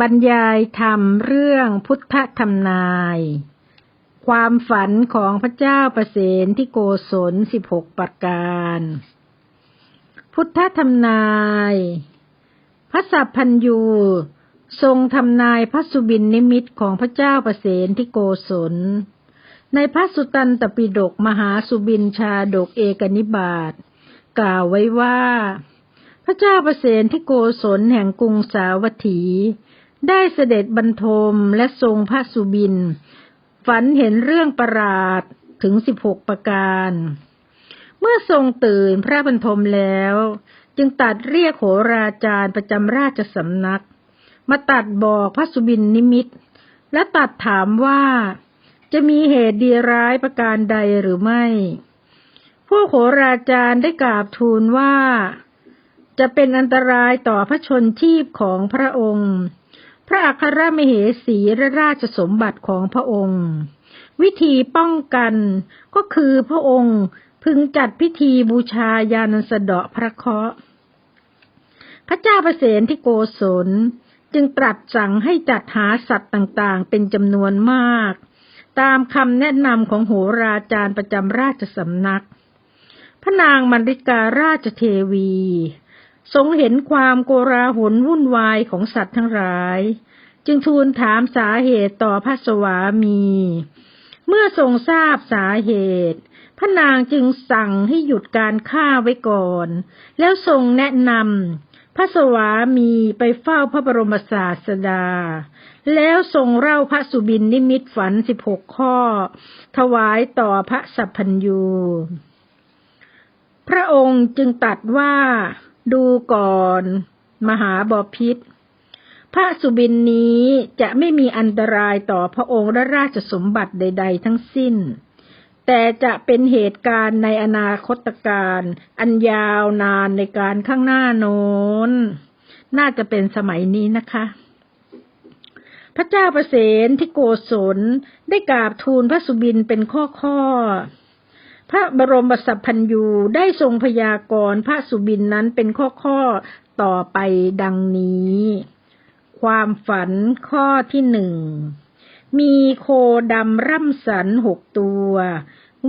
บรรยายธรรมเรื่องพุทธธรรมนาย ความฝันของพระเจ้าประเสนที่โกศลสิบหกประการ พุทธธรรมนาย พระสัพพัญยูทรงทำนายพระสุบินนิมิตของพระเจ้าประเสนที่โกศล ในพระสุตันตปิฎกมหาสุบินชาดกเอกนิบาตกล่าวไว้ว่า พระเจ้าประเสนที่โกศลแห่งกรุงสาวัตถี ได้เสด็จบรรทมและทรงพระสุบิน ฝันเห็นเรื่องประหลาดถึงสิบหกประการ เมื่อทรงตื่นพระบรรทมแล้ว จึงตัดเรียกโหราจารย์ประจำราชสำนัก มาตัดบอกพระสุบินนิมิต และตัดถามว่าจะมีเหตุดีร้ายประการใดหรือไม่ พวกโหราจารย์ได้กราบทูลว่า จะเป็นอันตรายต่อพระชนชีพของพระองค์ พระอัครมเหสีและราชสมบัติของพระองค์ วิธีป้องกันก็คือพระองค์พึงจัดพิธีบูชายานันสะเดาะพระเคราะห์พระเจ้าประเสนที่โกศลจึงตรัสสั่งให้จัดหาสัตว์ต่างๆ เป็นจำนวนมาก ตามคำแนะนำของโหราจารย์ประจำราชสำนัก พระนางมันริการาชเทวี ทรงเห็นความโกราหลวุ่นวายของสัตว์ทั้งหลาย จึงทูลถามสาเหตุต่อพระสวามี เมื่อทรงทราบสาเหตุ พระนางจึงสั่งให้หยุดการฆ่าไว้ก่อน แล้วทรงแนะนำพระสวามีไปเฝ้าพระบรมศาสดา แล้วทรงเล่าพระสุบินนิมิตฝันสิบหกข้อ ถวายต่อพระสัพพัญยูพระองค์จึงตัดว่า ดูก่อน มหาบพิษพระสุบินนี้จะไม่มีอันตรายต่อพระองค์และราชสมบัติใด ๆ ทั้งสิ้น แต่จะเป็นเหตุการณ์ในอนาคตการอันยาวนานในการข้างหน้าโน้น น่าจะเป็นสมัยนี้นะคะ พระเจ้าประเสนที่โกศลได้กราบทูลพระสุบินเป็นข้อข้อ พระบรมสัพพัญยูได้ทรงพยากรณ์พระสุบินนั้นเป็นข้อข้อต่อไปดังนี้ ความฝันข้อที่หนึ่ง มีโคดำร่ำสันหกตัว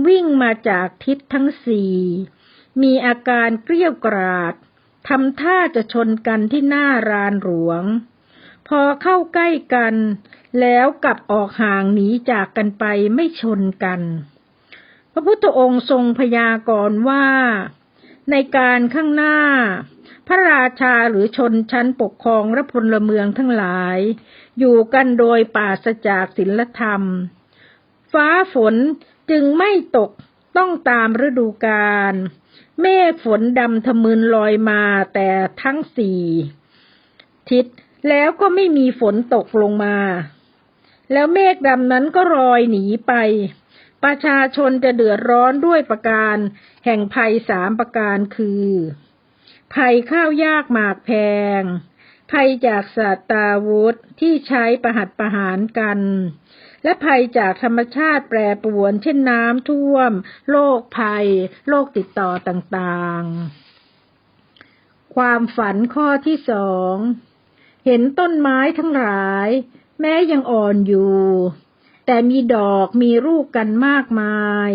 วิ่งมาจากทิศทั้งสี่ มีอาการเกลี้ยวกราดทำท่าจะชนกันที่หน้ารานหลวง พอเข้าใกล้กัน แล้วกลับออกห่างหนีจากกันไปไม่ชนกัน พระพุทธองค์ทรงพยากรณ์ว่า ในการข้างหน้า พระราชาหรือชนชั้นปกครองและพลเมืองทั้งหลาย อยู่กันโดยปราศจากศีลธรรม ฟ้าฝนจึงไม่ตกต้องตามฤดูกาลเมฆฝนดำทะมึนลอยมาแต่ทั้งสี่ทิศแล้วก็ไม่มีฝนตกลงมา แล้วเมฆดำนั้นก็ลอยหนีไป ประชาชนจะเดือดร้อนด้วยประการ แห่งภัยสามประการคือ ภัยข้าวยากหมากแพง ภัยจากสัตตาวุธที่ใช้ประหัตประหารกัน และภัยจากธรรมชาติแปรปรวน เช่นน้ำท่วม โรคภัย โรคติดต่อต่างๆ ความฝันข้อที่สอง เห็นต้นไม้ทั้งหลาย แม้ยังอ่อนอยู่ แต่มีดอกมีลูกกันมากมาย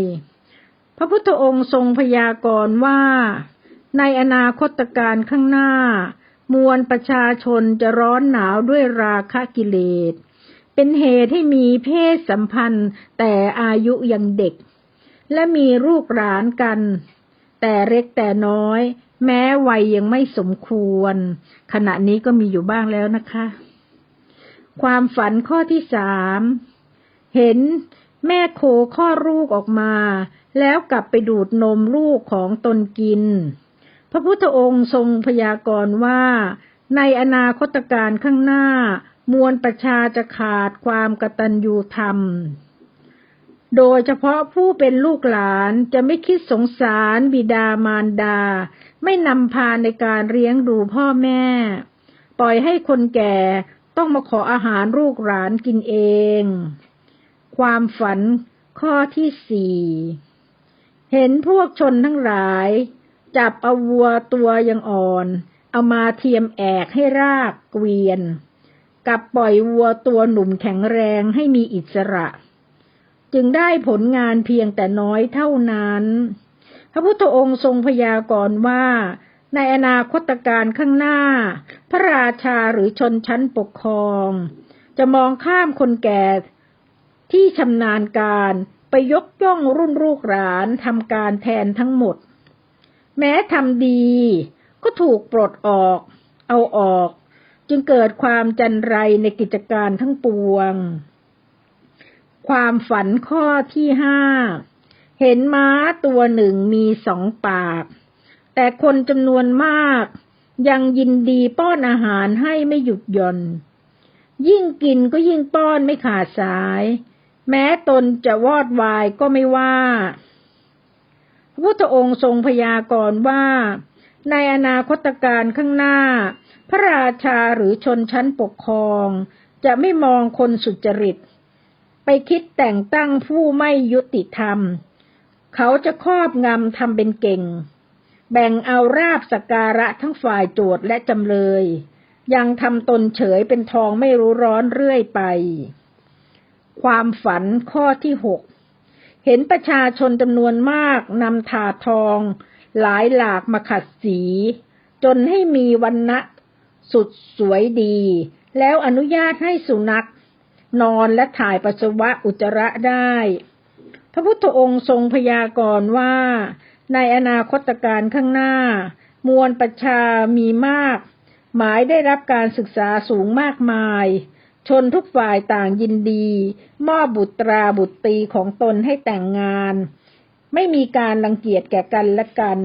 พระพุทธองค์ทรงพยากรณ์ว่า ในอนาคตการข้างหน้า มวลประชาชนจะร้อนหนาวด้วยราคะกิเลส เป็นเหตุให้มีเพศสัมพันธ์แต่อายุยังเด็ก และมีลูกหลานกัน แต่เล็กแต่น้อย แม้วัยยังไม่สมควร ขณะนี้ก็มีอยู่บ้างแล้วนะคะ ความฝันข้อที่สาม เห็นแม่โคข้อลูกออกมา แล้วกลับไปดูดนมลูกของตนกิน พระพุทธองค์ทรงพยากรณ์ว่า ในอนาคตการข้างหน้า มวลประชาจะขาดความกตัญญูธรรม โดยเฉพาะผู้เป็นลูกหลานจะไม่คิดสงสารบิดามารดา ไม่นำพาในการเลี้ยงดูพ่อแม่ ปล่อยให้คนแก่ต้องมาขออาหารลูกหลานกินเอง ความฝันข้อที่สี่ เห็นพวกชนทั้งหลาย จับเอาวัวตัวยังอ่อน เอามาเทียมแอกให้รากเกวียน กับปล่อยวัวตัวหนุ่มแข็งแรงให้มีอิสระ จึงได้ผลงานเพียงแต่น้อยเท่านั้น พระพุทธองค์ทรงพยากรณ์ว่า ในอนาคตการข้างหน้า พระราชาหรือชนชั้นปกครอง จะมองข้ามคนแก่ ที่ชำนาญการไปยกย่องรุ่นลูกหลานทำการแทนทั้งหมด แม้ทำดี ก็ถูกปลดออก เอาออก จึงเกิดความจันไรในกิจการทั้งปวง ความฝันข้อที่ห้าเห็นม้าตัวหนึ่งมีสองปาก แต่คนจำนวนมาก ยังยินดีป้อนอาหารให้ไม่หยุดหย่อน ยิ่งกินก็ยิ่งป้อนไม่ขาดสาย แม้ตนจะวอดวายก็ไม่ว่าพระพุทธองค์ทรงพยากรณ์ว่า ในอนาคตการข้างหน้า พระราชาหรือชนชั้นปกครอง จะไม่มองคนสุจริต ไปคิดแต่งตั้งผู้ไม่ยุติธรรม เขาจะครอบงำทำเป็นเก่ง แบ่งเอาราบสการะทั้งฝ่ายโจทย์และจำเลย ยังทำตนเฉยเป็นทองไม่รู้ร้อนเรื่อยไป ความฝันข้อที่หกเห็นประชาชนจำนวนมากนำถาทอง หลายหลากมาขัดสี จนให้มีวันณะสุดสวยดี แล้วอนุญาตให้สุนัข นอนและถ่ายปัสสาวะอุจจาระได้ พระพุทธองค์ทรงพยากรณ์ว่า ในอนาคตการข้างหน้า มวลประชามีมาก หมายได้รับการศึกษาสูงมากมาย ชนทุกฝ่ายต่างยินดี มอบบุตราบุตรีของตนให้แต่งงาน ไม่มีการรังเกียจแก่กันและกัน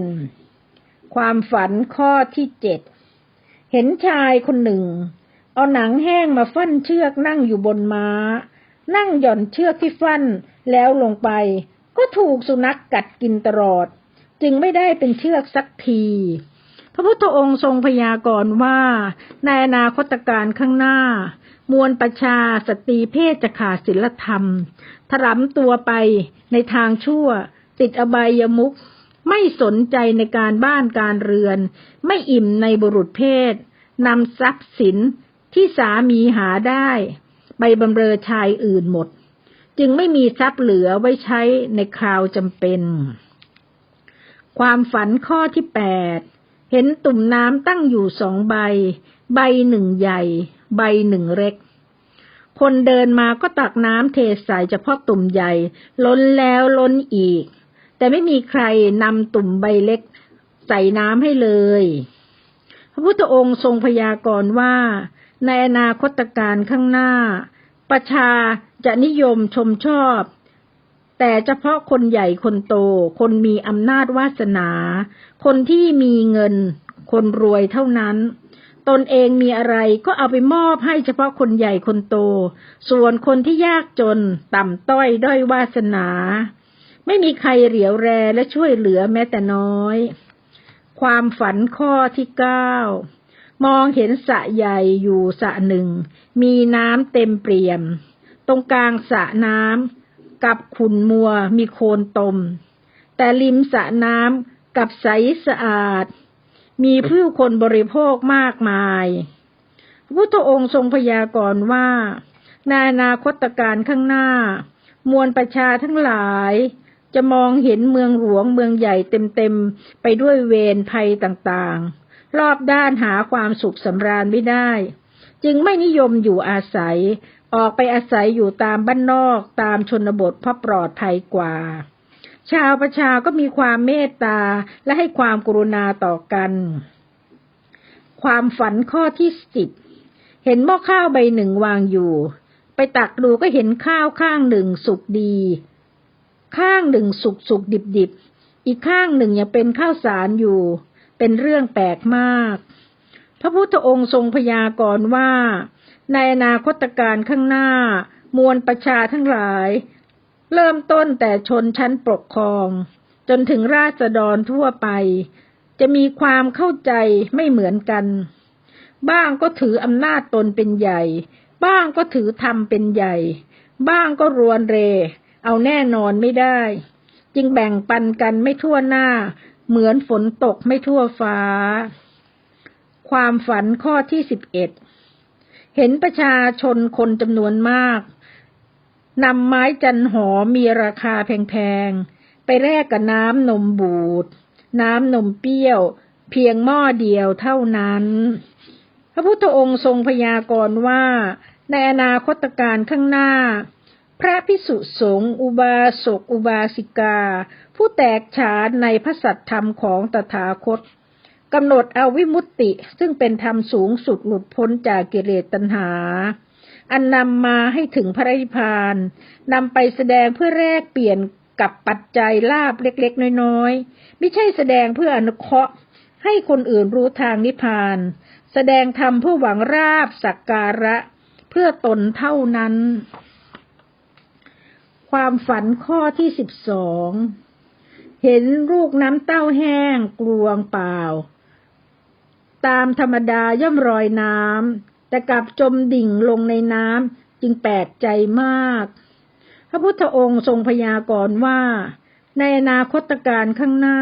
ความฝันข้อที่เจ็ดเห็นชายคนหนึ่ง เอาหนังแห้งมาฟั่นเชือกนั่งอยู่บนม้า นั่งหย่อนเชือกที่ฟั่นแล้วลงไป ก็ถูกสุนัขกกัดกินตลอด จึงไม่ได้เป็นเชือกสักทีพระพุทธองค์ทรงพยากรณ์ว่าในอนาคตการข้างหน้า มวลประชาสตรีเพศจะขาดศีลธรรม ถลำตัวไปในทางชั่ว ติดอบายมุขไม่สนใจในการบ้านการเรือน ไม่อิ่มในบุรุษเพศนำทรัพย์สินที่สามีหาได้ ไปบำเรอชายอื่นหมด จึงไม่มีทรัพย์เหลือไว้ใช้ในคราวจำเป็น ความฝันข้อที่แปดเห็นตุ่มน้ำตั้งอยู่สองใบ ใบหนึ่งใหญ่ ใบหนึ่งเล็ก คนเดินมาก็ตักน้ำเทใส่เฉพาะตุ่มใหญ่ ล้นแล้วล้นอีก แต่ไม่มีใครนำตุ่มใบเล็ก ใส่น้ำให้เลย พระพุทธองค์ทรงพยากรณ์ว่า ในอนาคตการข้างหน้า ประชาจะนิยมชมชอบแต่เฉพาะคนใหญ่คนโต คนมีอำนาจวาสนา คนที่มีเงิน คนรวยเท่านั้น ตนเองมีอะไรก็เอาไปมอบให้เฉพาะคนใหญ่คนโต ส่วนคนที่ยากจนต่ำต้อยด้อยวาสนา ไม่มีใครเหลียวแรและช่วยเหลือแม้แต่น้อย ความฝันข้อที่เก้ามองเห็นสระใหญ่อยู่สระหนึ่ง มีน้ำเต็มเปี่ยม ตรงกลางสระน้ำกับขุนมัวมีโคลนตม แต่ริมสระน้ำกับใสสะอาด มีผู้คนบริโภคมากมายพระพุทธองค์ทรงพยากรณ์ว่า ในอนาคตการข้างหน้า มวลประชาทั้งหลาย จะมองเห็นเมืองหลวงเมืองใหญ่เต็มๆ ไปด้วยเวรภัยต่างๆ รอบด้านหาความสุขสำราญไม่ได้ จึงไม่นิยมอยู่อาศัย ออกไปอาศัยอยู่ตามบ้านนอกตามชนบทเพราะปลอดภัยกว่า ชาวประชาก็มีความเมตตาและให้ความกรุณาต่อกัน ความฝันข้อที่สิบเห็นหม้อข้าวใบหนึ่งวางอยู่ ไปตักดูก็เห็นข้าวข้างหนึ่งสุกดี ข้างหนึ่งสุกสุกดิบดิบอีกข้างหนึ่งยังเป็นข้าวสารอยู่ เป็นเรื่องแปลกมาก พระพุทธองค์ทรงพยากรณ์ว่า ในอนาคตการข้างหน้ามวลประชาทั้งหลาย เริ่มต้นแต่ชนชั้นปกครอง จนถึงราษฎรทั่วไป จะมีความเข้าใจไม่เหมือนกัน บ้างก็ถืออำนาจตนเป็นใหญ่ บ้างก็ถือธรรมเป็นใหญ่ บ้างก็รวนเร เอาแน่นอนไม่ได้ จึงแบ่งปันกันไม่ทั่วหน้า เหมือนฝนตกไม่ทั่วฟ้า ความฝันข้อที่สิบเอ็ดเห็นประชาชนคนจำนวนมาก นำไม้จันหอมมีราคาแพงๆ ไปแลกกับน้ำนมบูด น้ำนมเปรี้ยว เพียงหม้อเดียวเท่านั้น พระพุทธองค์ทรงพยากรณ์ว่า ในอนาคตการข้างหน้า พระพิสุสงฆ์อุบาสกอุบาสิกา ผู้แตกฉานในพระสัตธรรมของตถาคตกำหนดเอาวิมุตติซึ่งเป็นธรรมสูงสุดหลุดพ้นจากกิเลสตัณหา อันนำมาให้ถึงพระนิพพานนำไปแสดงเพื่อแลกเปลี่ยนกับปัจจัยลาบเล็กๆ น้อยๆ ไม่ใช่แสดงเพื่ออนุเคราะห์ ให้คนอื่นรู้ทางนิพพาน แสดงธรรมเพื่อหวังราบสักการะ เพื่อตนเท่านั้น ความฝันข้อที่สิบสองเห็นลูกน้ำเต้าแห้งกลวงเปล่า ตามธรรมดาย่อมรอยน้ำ แต่กลับจมดิ่งลงในน้ำจึงแปลกใจมาก พระพุทธองค์ทรงพยากรณ์ว่า ในอนาคตการข้างหน้า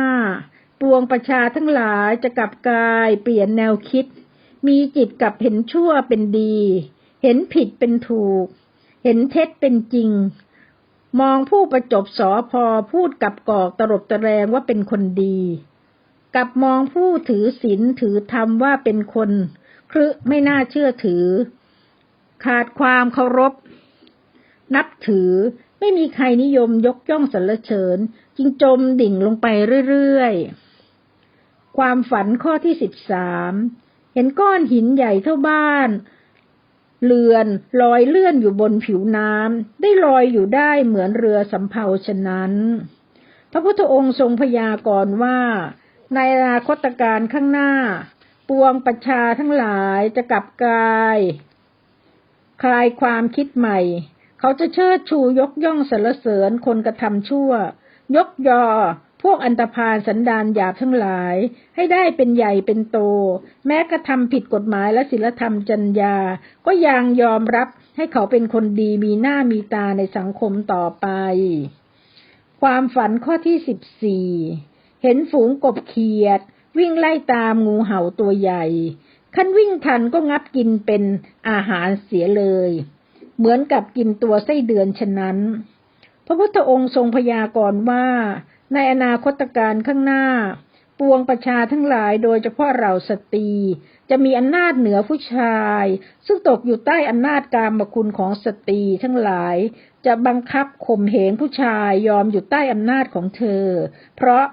ปวงประชาทั้งหลายจะกลับกายเปลี่ยนแนวคิด มีจิตกลับเห็นชั่วเป็นดี เห็นผิดเป็นถูก เห็นเท็จเป็นจริง มองผู้ประจบสอพอพูดกับกอกตรบตะแรงว่าเป็นคนดี กับมองผู้ถือศีลถือธรรมว่าเป็นคน ครึไม่น่าเชื่อถือ ขาดความเคารพ นับถือไม่มีใครนิยมยกย่องสรรเสริญ จึงจมดิ่งลงไปเรื่อยๆ ความฝันข้อที่สิบสามเห็นก้อนหินใหญ่เท่าบ้านเรือนลอยเลื่อนอยู่บนผิวน้ำได้ลอยอยู่ได้เหมือนเรือสำเภาฉะนั้น พระพุทธองค์ทรงพยากรณ์ว่า ในอนาคตการข้างหน้า ปวงประชาทั้งหลายจะกลับกาย คลายความคิดใหม่ เขาจะเชิดชูยกย่องสรรเสริญคนกระทำชั่ว ยกยอพวกอันตพาลสันดานหยาบทั้งหลาย ให้ได้เป็นใหญ่เป็นโต แม้กระทำผิดกฎหมายและศีลธรรมจัญญา ก็ยังยอมรับให้เขาเป็นคนดีมีหน้ามีตาในสังคมต่อไป ความฝันข้อที่สิบสี่เห็นฝูงกบเขียด วิ่งไล่ตามงูเห่าตัวใหญ่ขั้นวิ่งทันก็งับกินเป็นอาหารเสียเลย เหมือนกับกินตัวไส้เดือนฉะนั้น พระพุทธองค์ทรงพยากรณ์ว่า ในอนาคตการข้างหน้า ปวงประชาทั้งหลายโดยเฉพาะเราสตรี จะมีอำนาจเหนือผู้ชาย ซึ่งตกอยู่ใต้อำนาจการมคุณของสตรีทั้งหลาย จะบังคับข่มเหงผู้ชายยอมอยู่ใต้อำนาจของเธอ เพราะ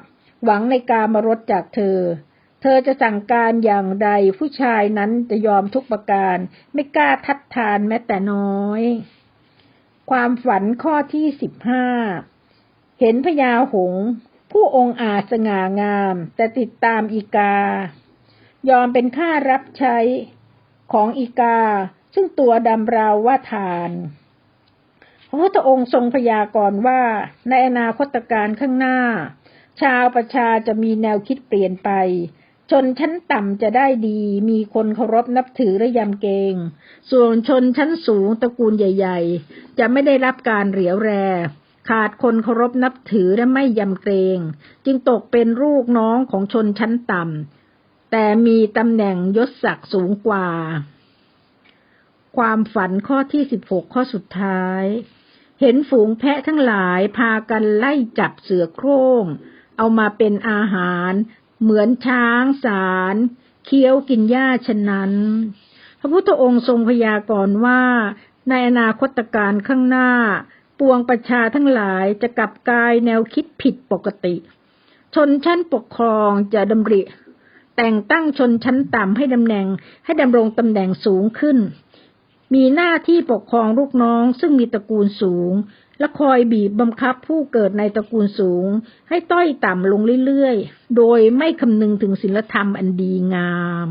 หวังในการมรดจากเธอ เธอจะสั่งการอย่างใดผู้ชายนั้นจะยอมทุกประการ ไม่กล้าทัดทานแม้แต่น้อย ความฝันข้อที่สิบห้าเห็นพญาหง ผู้องค์อาจสง่างาม แต่ติดตามอีกา ยอมเป็นข้ารับใช้ของอีกา ซึ่งตัวดำราวว่าทานพระพุทธองค์ทรงพยากรณ์ว่าในอนาคตการข้างหน้า ชาวประชาจะมีแนวคิดเปลี่ยนไป ชนชั้นต่ำจะได้ดี มีคนเคารพนับถือและยำเกรง ส่วนชนชั้นสูงตระกูลใหญ่ ๆ จะไม่ได้รับการเหลียวแรขาดคนเคารพนับถือและไม่ยำเกรง จึงตกเป็นลูกน้องของชนชั้นต่ำ แต่มีตำแหน่งยศศักดิ์สูงกว่า ความฝันข้อที่สิบหกข้อสุดท้าย เห็นฝูงแพะทั้งหลายพากันไล่จับเสือโคร่ง เอามาเป็นอาหาร เหมือนช้างสารเคี้ยวกินหญ้าฉะนั้น พระพุทธองค์ทรงพยากรณ์ว่า ในอนาคตการข้างหน้า ปวงประชาทั้งหลายจะกลับกายแนวคิดผิดปกติ ชนชั้นปกครองจะดำริ แต่งตั้งชนชั้นต่ำให้ดำแหน่งให้ดำรงตำแหน่งสูงขึ้น มีหน้าที่ปกครองลูกน้องซึ่งมีตระกูลสูง และคอยบีบบังคับผู้เกิดในตระกูลสูง ให้ต้อยต่ำลงเรื่อยๆ โดยไม่คำนึงถึงศีลธรรมอันดีงาม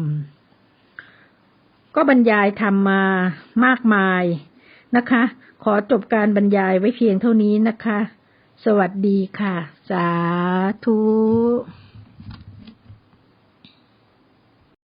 ก็บรรยายธรรมมามากมายนะคะ ขอจบการบรรยายไว้เพียงเท่านี้นะคะ สวัสดีค่ะ สาธุ